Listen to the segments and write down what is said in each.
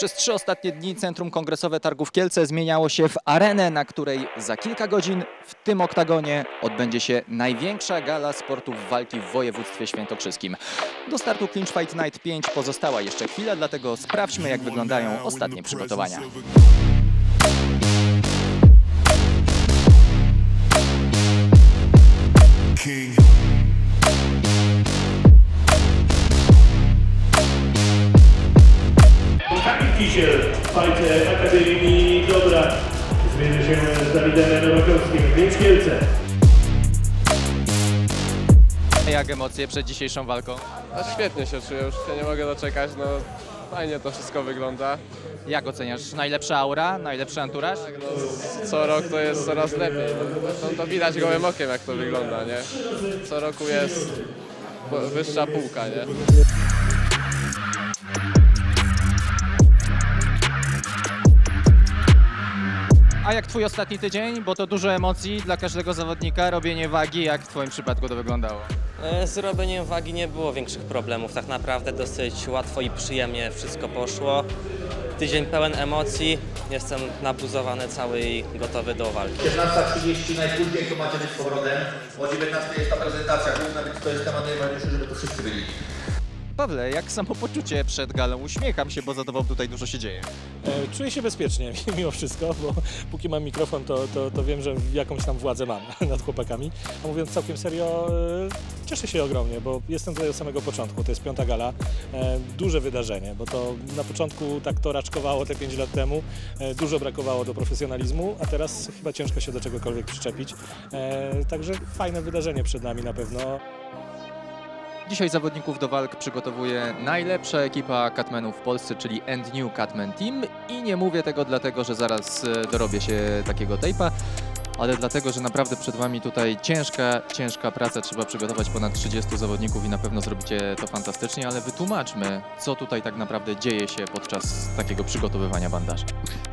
Przez trzy ostatnie dni Centrum Kongresowe Targów Kielce zmieniało się w arenę, na której za kilka godzin w tym oktagonie odbędzie się największa gala sportów walki w województwie świętokrzyskim. Do startu Clinch Fight Night 5 pozostała jeszcze chwila, dlatego sprawdźmy jak wyglądają ostatnie przygotowania. Się z Dawidem Nowakowskim, więc Kielce. Jak emocje przed dzisiejszą walką? A świetnie się czuję, już się nie mogę doczekać, no fajnie to wszystko wygląda. Jak oceniasz? Najlepsza aura? Najlepszy anturaż? No, co rok to jest coraz lepiej, no, to widać gołym okiem jak to wygląda, nie? Co roku jest wyższa półka, nie? A jak twój ostatni tydzień? Bo to dużo emocji dla każdego zawodnika, robienie wagi. Jak w twoim przypadku to wyglądało? E, Z robieniem wagi nie było większych problemów. Tak naprawdę dosyć łatwo i przyjemnie wszystko poszło. Tydzień pełen emocji. Jestem nabuzowany cały i gotowy do walki. 15.30 najpóźniej to macie być z powrotem. O 19.00 jest ta prezentacja główna, więc to jest temat najważniejszy, żeby tu wszyscy byli. Pawle, jak samopoczucie przed galą? Uśmiecham się, bo za tobą tutaj dużo się dzieje. E, Czuję się bezpiecznie mimo wszystko, bo póki mam mikrofon, to, to, to wiem, że jakąś tam władzę mam nad chłopakami. A mówiąc całkiem serio, e, cieszę się ogromnie, bo jestem tutaj od samego początku. To jest piąta gala, e, duże wydarzenie, bo to na początku tak to raczkowało te 5 lat temu, e, dużo brakowało do profesjonalizmu, a teraz chyba ciężko się do czegokolwiek przyczepić. E, Także fajne wydarzenie przed nami na pewno. Dzisiaj zawodników do walk przygotowuje najlepsza ekipa Catmenów w Polsce, czyli End New Catman Team. I nie mówię tego dlatego, że zaraz e, dorobię się takiego tape'a, ale dlatego, że naprawdę przed Wami tutaj ciężka, ciężka praca. Trzeba przygotować ponad 30 zawodników i na pewno zrobicie to fantastycznie, ale wytłumaczmy, co tutaj tak naprawdę dzieje się podczas takiego przygotowywania bandaży.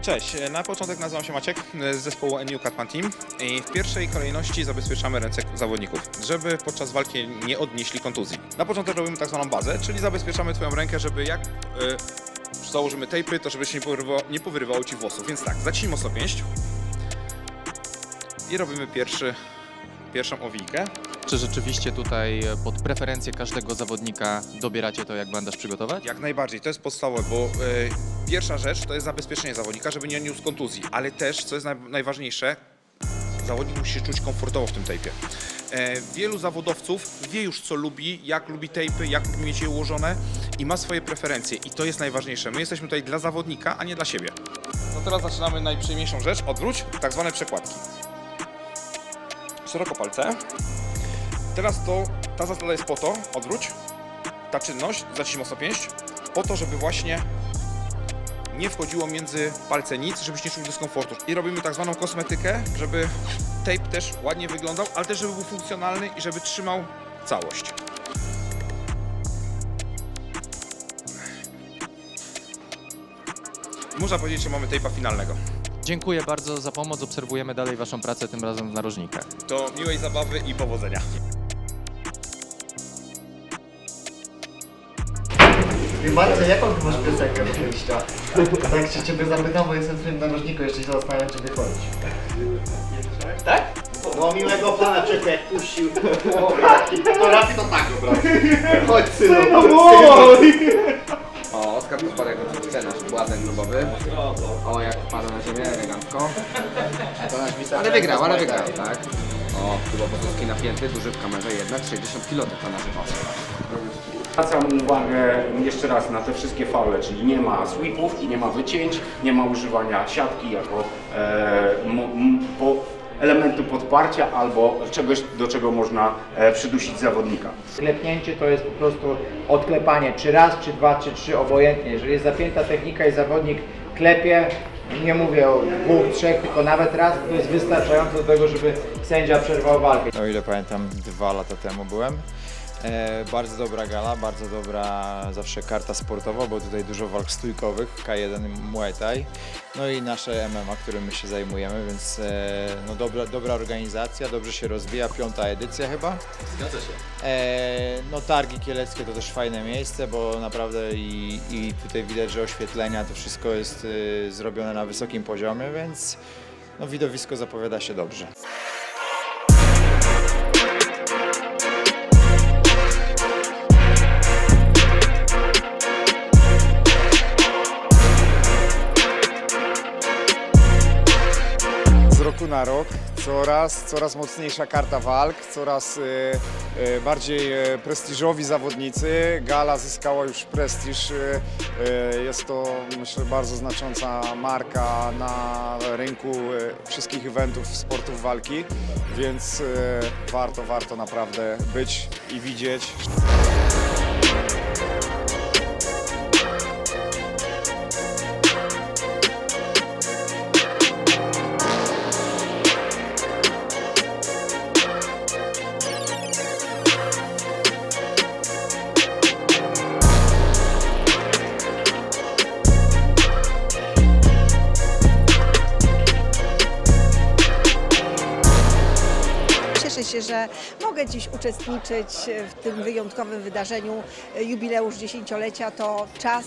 Cześć, e, na początek nazywam się Maciek e, z zespołu NU Catman Team i w pierwszej kolejności zabezpieczamy ręce zawodników, żeby podczas walki nie odnieśli kontuzji. Na początek robimy tak zwaną bazę, czyli zabezpieczamy Twoją rękę, żeby jak e, założymy tejpy, to żeby się nie powyrywało, nie powyrywało Ci włosów. Więc tak, zacznij mocno pięść i robimy pierwszy, pierwszą owijkę. Czy rzeczywiście tutaj e, pod preferencje każdego zawodnika dobieracie to, jak bandaż przygotować? Jak najbardziej, to jest podstawowe, bo e, pierwsza rzecz to jest zabezpieczenie zawodnika, żeby nie odniósł kontuzji, ale też, co jest naj, najważniejsze, zawodnik musi się czuć komfortowo w tym tejpie. E, wielu zawodowców wie już, co lubi, jak lubi tejpy, jak lubi mieć je ułożone i ma swoje preferencje i to jest najważniejsze. My jesteśmy tutaj dla zawodnika, a nie dla siebie. No teraz zaczynamy najprzyjemniejszą rzecz, odwróć, tak zwane przekładki. Szeroko palce. Teraz to, ta zasada jest po to, odwróć, ta czynność, zacznij mocno pięść, po to, żeby właśnie nie wchodziło między palce nic, żebyś nie czuł dyskomfortu. I robimy tak zwaną kosmetykę, żeby tape też ładnie wyglądał, ale też żeby był funkcjonalny i żeby trzymał całość. Można powiedzieć, że mamy tape'a finalnego. Dziękuję bardzo za pomoc. Obserwujemy dalej Waszą pracę, tym razem w narożnikach. To miłej zabawy i powodzenia. Marce, jaką ty masz piosenkę do wyjścia? Tak się ciebie zapytam, bo jestem w tym narożniku, jeszcze się zastanawiam, czy wychodzić. Tak? No miłego pana, czekaj, jak puścił. To Rafi to tak, dobra. Chodź synu, no O, Oskar Posparego chce nasz klubowy. O, jak wpada na ziemię elegancko. To Ale wygrał, ale wygrał, tak? O, Kuba Potocki napięty, duży w kamerze, jednak 60 kg tylko nażywał. Zwracam uwagę jeszcze raz na te wszystkie faule, czyli nie ma sweepów i nie ma wycięć, nie ma używania siatki jako e, po elementu podparcia albo czegoś, do czego można e, przydusić zawodnika. Klepnięcie to jest po prostu odklepanie, czy raz, czy dwa, czy trzy, obojętnie. Jeżeli jest zapięta technika i zawodnik klepie, nie mówię o dwóch, trzech, tylko nawet raz, to jest wystarczające do tego, żeby sędzia przerwał walkę. O ile pamiętam, dwa lata temu byłem. E, bardzo dobra gala, bardzo dobra zawsze karta sportowa, bo tutaj dużo walk stójkowych, K1 Muay Thai. No i nasze MMA, którym my się zajmujemy, więc e, no dobra, dobra organizacja, dobrze się rozwija, piąta edycja chyba. Zgadza się. E, no targi kieleckie to też fajne miejsce, bo naprawdę i, i tutaj widać, że oświetlenia, to wszystko jest y, zrobione na wysokim poziomie, więc no widowisko zapowiada się dobrze. Na rok coraz, coraz mocniejsza karta walk, coraz e, e, bardziej e, prestiżowi zawodnicy. Gala zyskała już prestiż. Jest to myślę bardzo znacząca marka na rynku wszystkich eventów sportów walki, więc warto, warto naprawdę być i widzieć. Się, że mogę dziś uczestniczyć w tym wyjątkowym wydarzeniu. Jubileusz dziesięciolecia to czas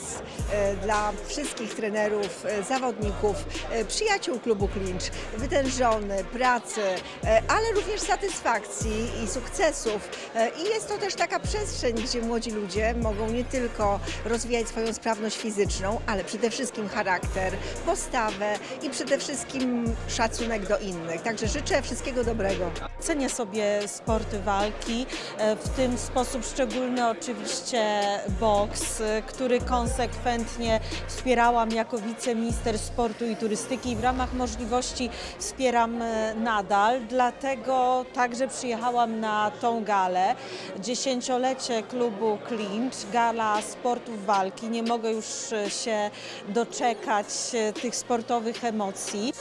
e, dla wszystkich trenerów, e, zawodników, e, przyjaciół klubu Clinch, wytężony, pracy, e, ale również satysfakcji i sukcesów. E, I jest to też taka przestrzeń, gdzie młodzi ludzie mogą nie tylko rozwijać swoją sprawność fizyczną, ale przede wszystkim charakter, postawę i przede wszystkim szacunek do innych. Także życzę wszystkiego dobrego. Cenię sobie sporty walki, e, w tym sposób szczególny oczywiście boks, e, który konsekwentnie wspierałam jako wiceminister sportu i turystyki i w ramach możliwości wspieram e, nadal. Dlatego także przyjechałam na tą galę. Dziesięciolecie klubu Clinch, gala sportów walki. Nie mogę już się doczekać tych sportowych emocji.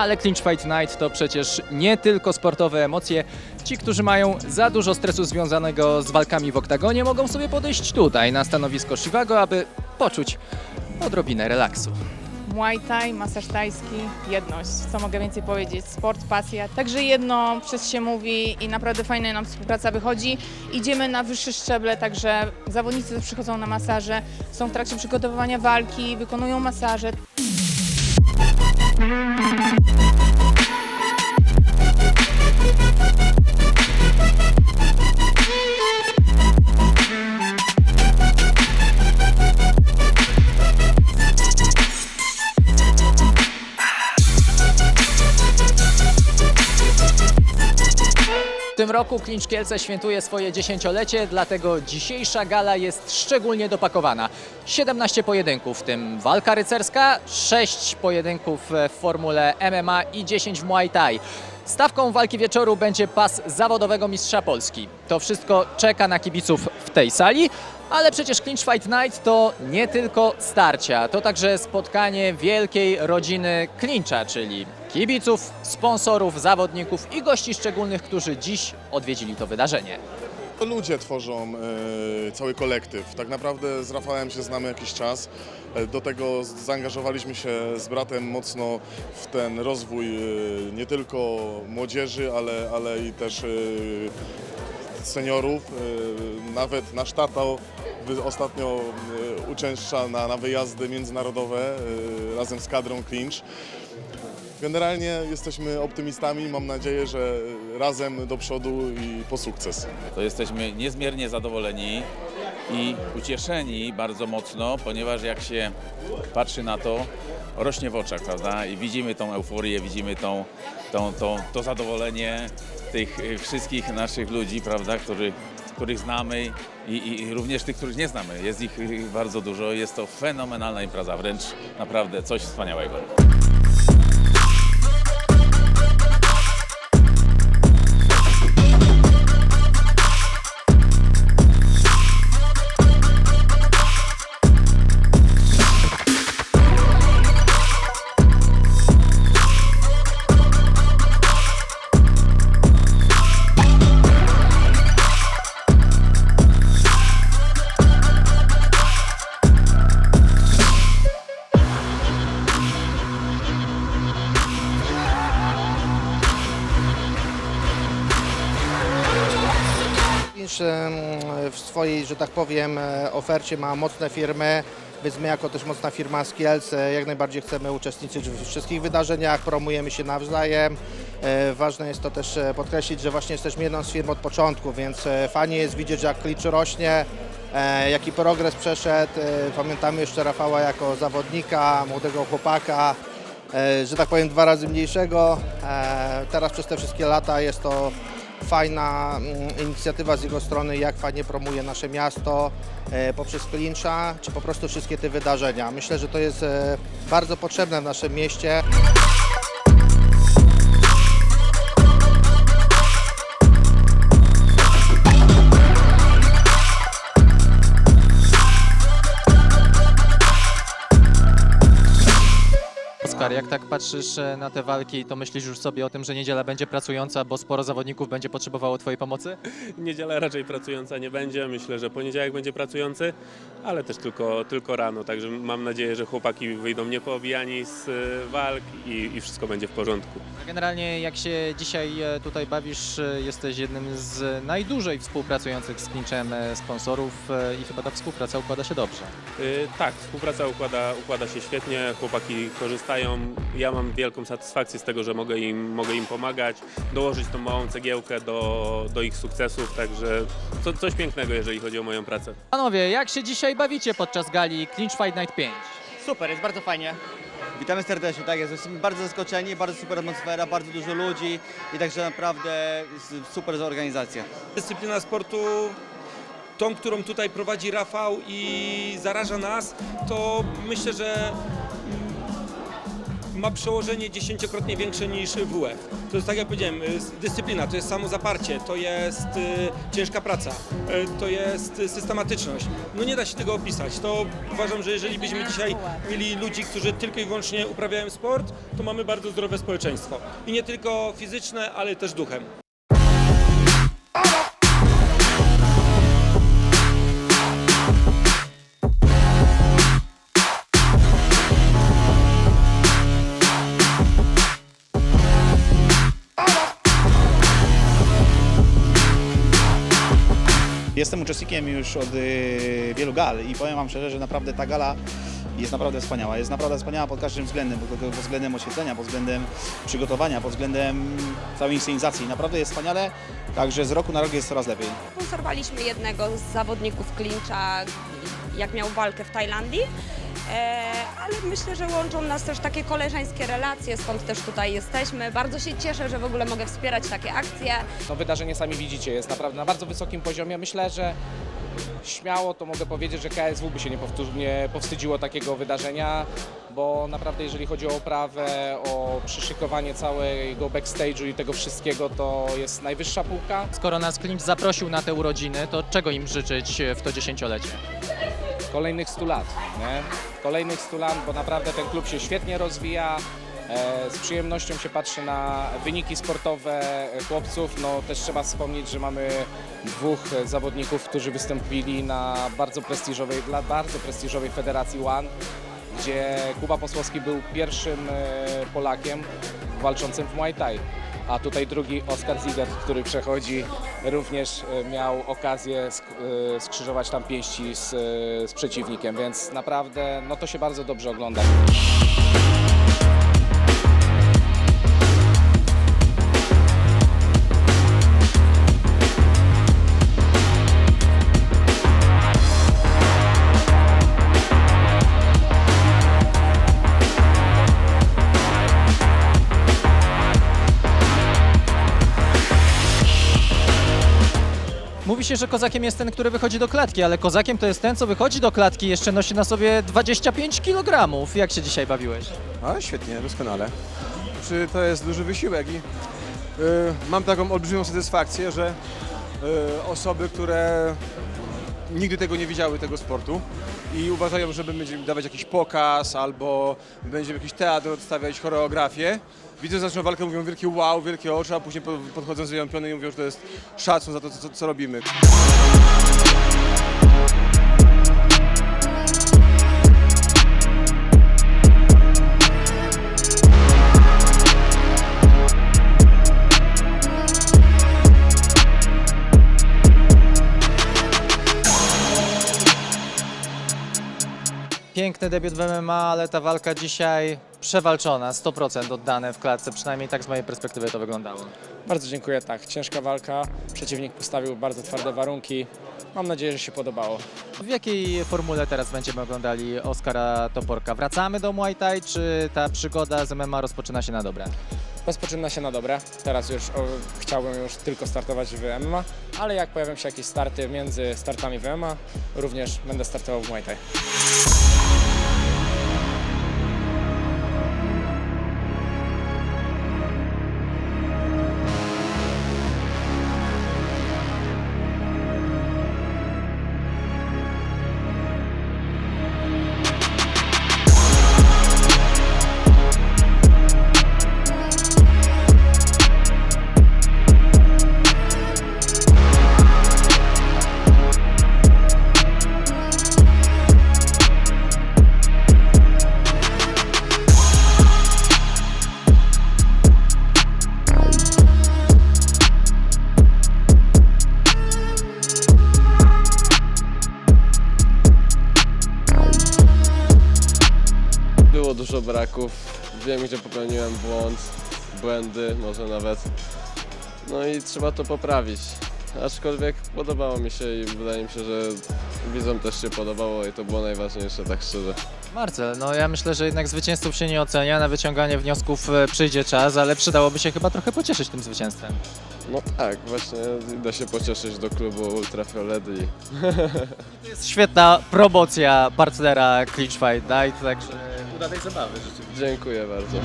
Ale Clinch Fight Night to przecież nie tylko sportowe emocje. Ci, którzy mają za dużo stresu związanego z walkami w oktagonie, mogą sobie podejść tutaj na stanowisko Shivago, aby poczuć odrobinę relaksu. Muay Thai, masaż tajski, jedność. Co mogę więcej powiedzieć? Sport, pasja. Także jedno przez się mówi i naprawdę fajnie nam współpraca wychodzi. Idziemy na wyższe szczeble, także zawodnicy przychodzą na masaże, są w trakcie przygotowywania walki, wykonują masaże. Tym roku Clinch Kielce świętuje swoje dziesięciolecie, dlatego dzisiejsza gala jest szczególnie dopakowana. 17 pojedynków, w tym walka rycerska, 6 pojedynków w formule MMA i 10 w Muay Thai. Stawką walki wieczoru będzie pas zawodowego mistrza Polski. To wszystko czeka na kibiców w tej sali, ale przecież Clinch Fight Night to nie tylko starcia, to także spotkanie wielkiej rodziny Clincha, czyli kibiców, sponsorów, zawodników i gości szczególnych, którzy dziś odwiedzili to wydarzenie. To ludzie tworzą e, cały kolektyw. Tak naprawdę z Rafałem się znamy jakiś czas. E, Do tego zaangażowaliśmy się z bratem mocno w ten rozwój e, nie tylko młodzieży, ale, ale i też e, seniorów. E, Nawet nasz tato ostatnio e, uczęszcza na, na wyjazdy międzynarodowe e, razem z kadrą Clinch. Generalnie jesteśmy optymistami. Mam nadzieję, że razem do przodu i po sukces. to jesteśmy niezmiernie zadowoleni i ucieszeni bardzo mocno, ponieważ jak się patrzy na to, rośnie w oczach, prawda? I widzimy tą euforię, widzimy tą, tą, tą, to zadowolenie tych y, wszystkich naszych ludzi, prawda, którzy, których znamy i, i również tych, których nie znamy. Jest ich y, bardzo dużo. Jest to fenomenalna impreza, wręcz naprawdę coś wspaniałego. Swojej, że tak powiem, e, ofercie ma mocne firmy, więc my jako też mocna firma z Kielc e, jak najbardziej chcemy uczestniczyć w wszystkich wydarzeniach, promujemy się nawzajem. E, Ważne jest to też podkreślić, że właśnie jesteśmy jedną z firm od początku, więc fajnie jest widzieć, jak klicz rośnie, jaki progres przeszedł. Pamiętamy jeszcze Rafała jako zawodnika, młodego chłopaka, że tak powiem dwa razy mniejszego. Teraz przez te wszystkie lata jest to fajna mm, inicjatywa z jego strony, jak fajnie promuje nasze miasto e, poprzez Clincha, czy po prostu wszystkie te wydarzenia. Myślę, że to jest e, bardzo potrzebne w naszym mieście. Oskar, jak tak patrzysz e, na te walki, to myślisz już sobie o tym, że niedziela będzie pracująca, bo sporo zawodników będzie potrzebowało Twojej pomocy? Niedziela raczej pracująca nie będzie. Myślę, że poniedziałek będzie pracujący, ale też tylko, tylko rano. Także mam nadzieję, że chłopaki wyjdą niepoobijani z e, walk i, i wszystko będzie w porządku. A Generalnie jak się dzisiaj e, tutaj bawisz, jesteś jednym z najdłużej współpracujących z Clinchem sponsorów i chyba ta współpraca układa się dobrze. Y, Tak, współpraca układa, układa się świetnie, chłopaki korzystają. Ja mam wielką satysfakcję z tego, że mogę im, mogę im pomagać, dołożyć tą małą cegiełkę do, do ich sukcesów, także co, coś pięknego, jeżeli chodzi o moją pracę. Panowie, jak się dzisiaj bawicie podczas gali Clinch Fight Night 5? Super, jest bardzo fajnie. Witamy serdecznie, tak jest. Jesteśmy bardzo zaskoczeni, bardzo super atmosfera, bardzo dużo ludzi i także naprawdę jest super organizacja. Dyscyplina sportu, tą, którą tutaj prowadzi Rafał i zaraża nas, to myślę, że ma przełożenie dziesięciokrotnie większe niż WF. To jest tak jak powiedziałem, y, dyscyplina, to jest samo zaparcie, to jest y, ciężka praca, y, to jest systematyczność. No nie da się tego opisać. To uważam, że jeżeli byśmy dzisiaj mieli ludzi, którzy tylko i wyłącznie uprawiają sport, to mamy bardzo zdrowe społeczeństwo. I nie tylko fizyczne, ale też duchem. Jestem uczestnikiem już od y, wielu gal i powiem Wam szczerze, że naprawdę ta gala jest naprawdę wspaniała. Jest naprawdę wspaniała pod każdym względem, pod, względem oświetlenia, pod względem przygotowania, pod względem całej inscenizacji. Naprawdę jest wspaniale, także z roku na rok jest coraz lepiej. Sponsorowaliśmy jednego z zawodników klincza, jak miał walkę w Tajlandii. E, ale myślę, że łączą nas też takie koleżeńskie relacje, stąd też tutaj jesteśmy. Bardzo się cieszę, że w ogóle mogę wspierać takie akcje. No wydarzenie sami widzicie, jest naprawdę na bardzo wysokim poziomie. Myślę, że śmiało to mogę powiedzieć, że KSW by się nie, nie powstydziło takiego wydarzenia, bo naprawdę jeżeli chodzi o oprawę, o przyszykowanie całego backstage'u i tego wszystkiego, to jest najwyższa półka. Skoro nas Clinch zaprosił na te urodziny, to czego im życzyć w to dziesięciolecie? Kolejnych 100 lat, nie? Kolejnych 100 lat, bo naprawdę ten klub się świetnie rozwija. E, Z przyjemnością się patrzy na wyniki sportowe chłopców. No też trzeba wspomnieć, że mamy dwóch zawodników, którzy wystąpili na bardzo prestiżowej, dla bardzo prestiżowej Federacji One, gdzie Kuba Posłowski był pierwszym e, Polakiem walczącym w Muay Thai. A tutaj drugi Oskar Ziegert, który przechodzi, również e, miał okazję e, skrzyżować tam pięści z, e, z przeciwnikiem, więc naprawdę no to się bardzo dobrze ogląda. Się, że kozakiem jest ten, który wychodzi do klatki, ale kozakiem to jest ten, co wychodzi do klatki, jeszcze nosi na sobie 25 kg. Jak się dzisiaj bawiłeś? A, świetnie, doskonale. Znaczy, to jest duży wysiłek i y, mam taką olbrzymią satysfakcję, że y, osoby, które nigdy tego nie widziały, tego sportu i uważają, że będziemy dawać jakiś pokaz albo będziemy jakiś teatr odstawiać, choreografię, widzą naszą walkę, mówią wielkie wow, wielkie oczy, a później po- podchodzą zajępione i mówią, że to jest szacun za to, co, co robimy. Piękny debiut w MMA, ale ta walka dzisiaj przewalczona, 100% oddane w klatce, przynajmniej tak z mojej perspektywy to wyglądało. Bardzo dziękuję, tak. Ciężka walka. Przeciwnik postawił bardzo twarde warunki. Mam nadzieję, że się podobało. W jakiej formule teraz będziemy oglądali Oskara Toporka? Wracamy do Muay Thai, czy ta przygoda z MMA rozpoczyna się na dobre? Rozpoczyna się na dobre. Teraz już o, chciałbym już tylko startować w MMA, ale jak pojawią się jakieś starty między startami w MMA, również będę startował w Muay Thai. Dużo braków, wiem gdzie popełniłem błąd, błędy może nawet. No i trzeba to poprawić. Aczkolwiek podobało mi się i wydaje mi się, że widzom też się podobało i to było najważniejsze, tak szczerze. Marcel, no ja myślę, że jednak zwycięzców się nie ocenia, na wyciąganie wniosków e, przyjdzie czas, ale przydałoby się chyba trochę pocieszyć tym zwycięstwem. No tak, właśnie idę się pocieszyć do klubu Ultrafiolet i To jest świetna promocja partnera Clinch Fight Night, także udanej zabawy dziękuję bardzo.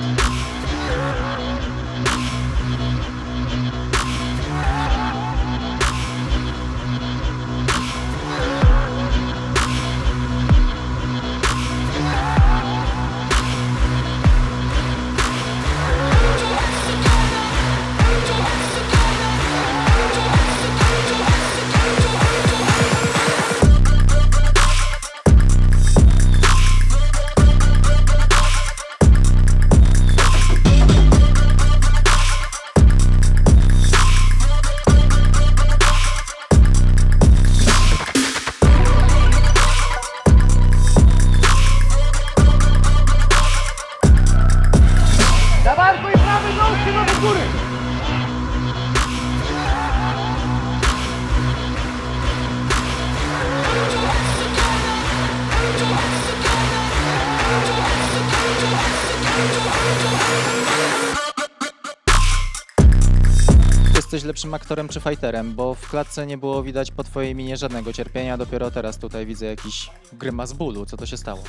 Jesteś lepszym aktorem czy fighterem, bo w klatce nie było widać po twojej minie żadnego cierpienia, dopiero teraz tutaj widzę jakiś grymas bólu. Co to się stało?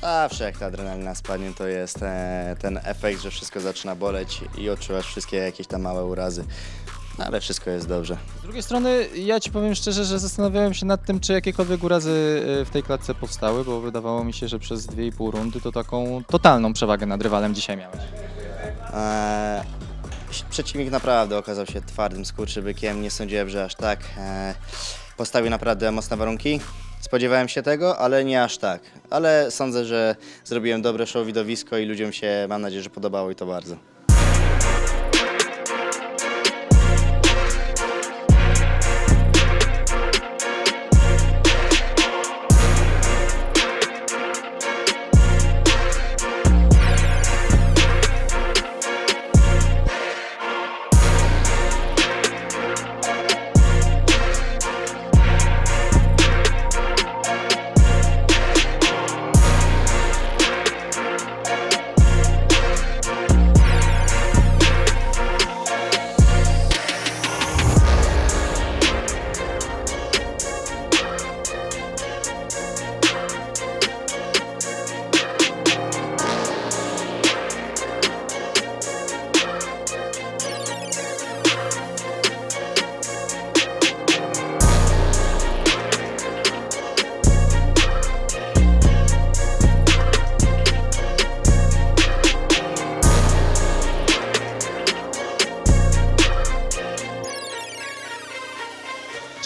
Zawsze jak ta adrenalina spadnie, to jest e, ten efekt, że wszystko zaczyna boleć i odczuwasz wszystkie jakieś tam małe urazy. No, ale wszystko jest dobrze. Z drugiej strony, ja ci powiem szczerze, że zastanawiałem się nad tym, czy jakiekolwiek urazy y, w tej klatce powstały, bo wydawało mi się, że przez 2,5 rundy to taką totalną przewagę nad rywalem dzisiaj miałeś. E, przeciwnik naprawdę okazał się twardym skurczybykiem. Nie sądziłem, że aż tak. E, postawił naprawdę mocne warunki. Spodziewałem się tego, ale nie aż tak. Ale sądzę, że zrobiłem dobre show, widowisko i ludziom się, mam nadzieję, że podobało i to bardzo.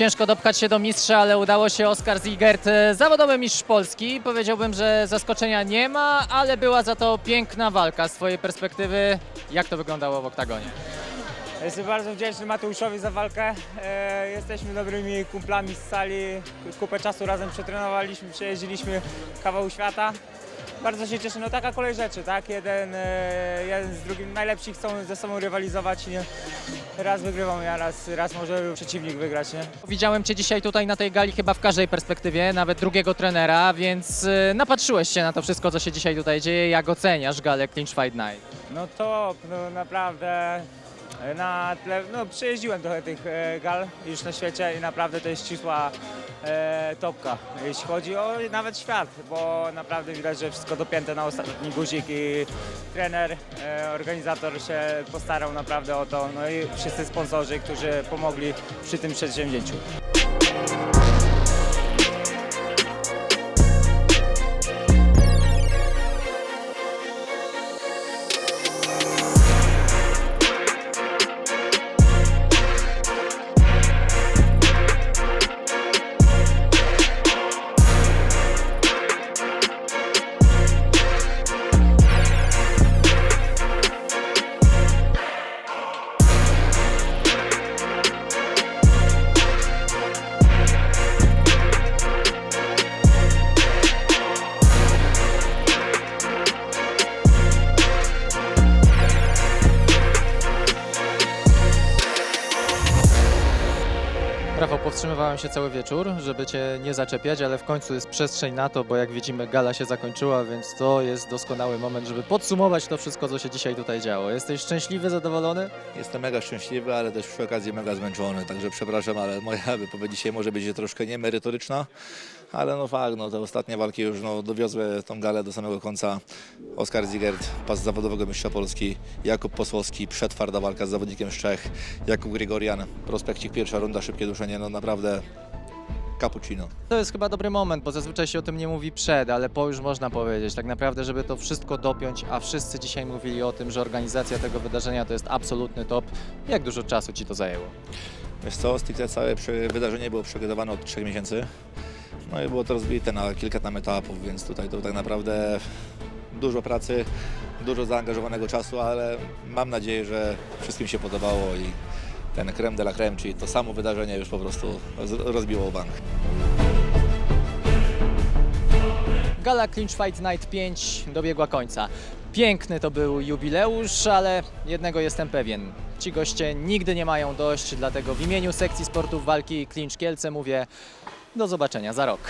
Ciężko dopchać się do mistrza, ale udało się Oskar Ziegert, e, zawodowy mistrz Polski. Powiedziałbym, że zaskoczenia nie ma, ale była za to piękna walka z twojej perspektywy. Jak to wyglądało w oktagonie? Jestem bardzo wdzięczny Mateuszowi za walkę. E, jesteśmy dobrymi kumplami z sali. Kupę czasu razem przetrenowaliśmy, przejeździliśmy kawał świata. Bardzo się cieszę, no taka kolej rzeczy, tak? Jeden, e, jeden z drugim, najlepsi chcą ze sobą rywalizować nie, raz wygrywam, a raz, raz może przeciwnik wygrać, nie? Widziałem Cię dzisiaj tutaj na tej gali chyba w każdej perspektywie, nawet drugiego trenera, więc y, napatrzyłeś się na to wszystko, co się dzisiaj tutaj dzieje. Jak oceniasz galę Clinch Fight Night? No to no naprawdę na tle, no przejeździłem trochę tych e, gal już na świecie i naprawdę to jest ścisła e, topka, jeśli chodzi o nawet świat, bo naprawdę widać, że wszystko dopięte na ostatni guzik i trener, e, organizator się postarał naprawdę o to, no i wszyscy sponsorzy, którzy pomogli przy tym przedsięwzięciu. Powstrzymywałem się cały wieczór, żeby Cię nie zaczepiać, ale w końcu jest przestrzeń na to, bo jak widzimy gala się zakończyła, więc to jest doskonały moment, żeby podsumować to wszystko, co się dzisiaj tutaj działo. Jesteś szczęśliwy, zadowolony? Jestem mega szczęśliwy, ale też przy okazji mega zmęczony, także przepraszam, ale moja wypowiedź dzisiaj może być troszkę niemerytoryczna, ale no fakt, no te ostatnie walki już no, dowiozły tą galę do samego końca. Oskar Zigert, pas zawodowego mistrza Polski, Jakub Posłowski, przetwarda walka z zawodnikiem z Czech, Jakub Grigorian, prospekcik pierwsza runda, szybkie duszenie, no naprawdę cappuccino. To jest chyba dobry moment, bo zazwyczaj się o tym nie mówi przed, ale po już można powiedzieć. Tak naprawdę, żeby to wszystko dopiąć, a wszyscy dzisiaj mówili o tym, że organizacja tego wydarzenia to jest absolutny top. Jak dużo czasu Ci to zajęło? Wiesz co, stricte całe wydarzenie było przygotowane od trzech miesięcy. No i było to rozbite na kilka tam etapów, więc tutaj to tak naprawdę dużo pracy, dużo zaangażowanego czasu, ale mam nadzieję, że wszystkim się podobało i ten creme de la creme, czyli to samo wydarzenie już po prostu roz- rozbiło bank. Gala Clinch Fight Night 5 dobiegła końca. Piękny to był jubileusz, ale jednego jestem pewien. Ci goście nigdy nie mają dość, dlatego w imieniu sekcji sportów walki Clinch Kielce mówię do zobaczenia za rok.